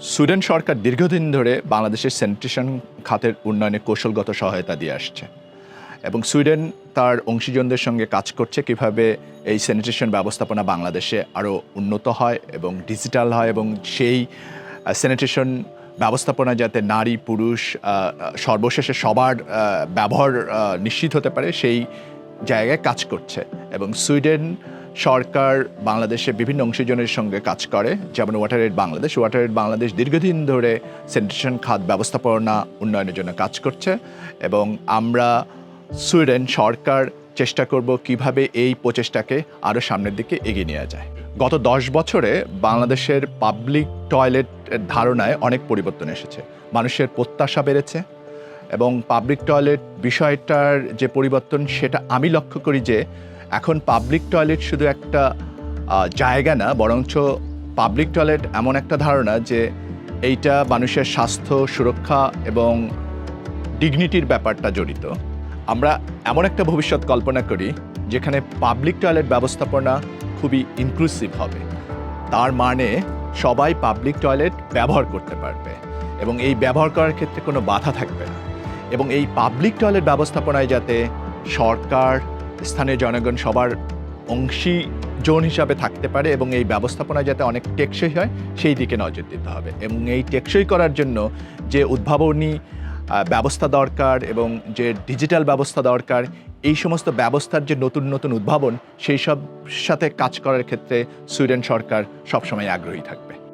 Sweden সরকার দীর্ঘদিন ধরে বাংলাদেশের স্যানিটেশন খাতের উন্নয়নে কৌশলগত সহায়তা দিয়ে আসছে এবং সুইডেন তার অংশীজনদের সঙ্গে কাজ করছে কীভাবে এই স্যানিটেশন ব্যবস্থাপনা বাংলাদেশে আরও উন্নত হয় এবং ডিজিটাল হয় এবং সেই স্যানিটেশন ব্যবস্থাপনা যাতে নারী, পুরুষ সর্বশেষে সবার ব্যবহার নিশ্চিত হতে পারে সেই জায়গায় কাজ করছে এবং সুইডেন সরকার বাংলাদেশে বিভিন্ন অংশীজনের সঙ্গে কাজ করে, যেমন water aid Bangladesh water aid Bangladesh দীর্ঘদিন ধরে স্যানিটেশন খাত ব্যবস্থাপনা উন্নয়নের জন্য কাজ করছে এবং আমরা সুইডেন সরকার চেষ্টা করব কীভাবে এই প্রচেষ্টাকে আরও সামনের দিকে এগিয়ে নেওয়া যায়। গত দশ বছরে বাংলাদেশের পাবলিক টয়লেট ধারণায় অনেক পরিবর্তন এসেছে। মানুষের প্রত্যাশা বেড়েছে এবং পাবলিক টয়লেট বিষয়টার যে পরিবর্তন, সেটা আমি লক্ষ্য করি যে এখন পাবলিক টয়লেট শুধু একটা জায়গা না, বরঞ্চ পাবলিক টয়লেট এমন একটা ধারণা যে এইটা মানুষের স্বাস্থ্য, সুরক্ষা এবং ডিগনিটির ব্যাপারটা জড়িত। আমরা এমন একটা ভবিষ্যৎ কল্পনা করি যেখানে পাবলিক টয়লেট ব্যবস্থাপনা খুবই ইনক্লুসিভ হবে। তার মানে সবাই পাবলিক টয়লেট ব্যবহার করতে পারবে এবং এই ব্যবহার করার ক্ষেত্রে কোনো বাধা থাকবে না। এবং এই পাবলিক টয়লেট ব্যবস্থাপনায় যাতে সরকার স্থানীয় জনগণ সবার অংশী জোন হিসাবে থাকতে পারে এবং এই ব্যবস্থাপনা যাতে অনেক টেকসই হয়, সেই দিকে নজর দিতে হবে। এবং এই টেকসই করার জন্য যে উদ্ভাবনী ব্যবস্থা দরকার এবং যে ডিজিটাল ব্যবস্থা দরকার, এই সমস্ত ব্যবস্থার যে নতুন নতুন উদ্ভাবন, সেই সব সাথে কাজ করার ক্ষেত্রে সুইডেন সরকার সবসময় আগ্রহী থাকবে।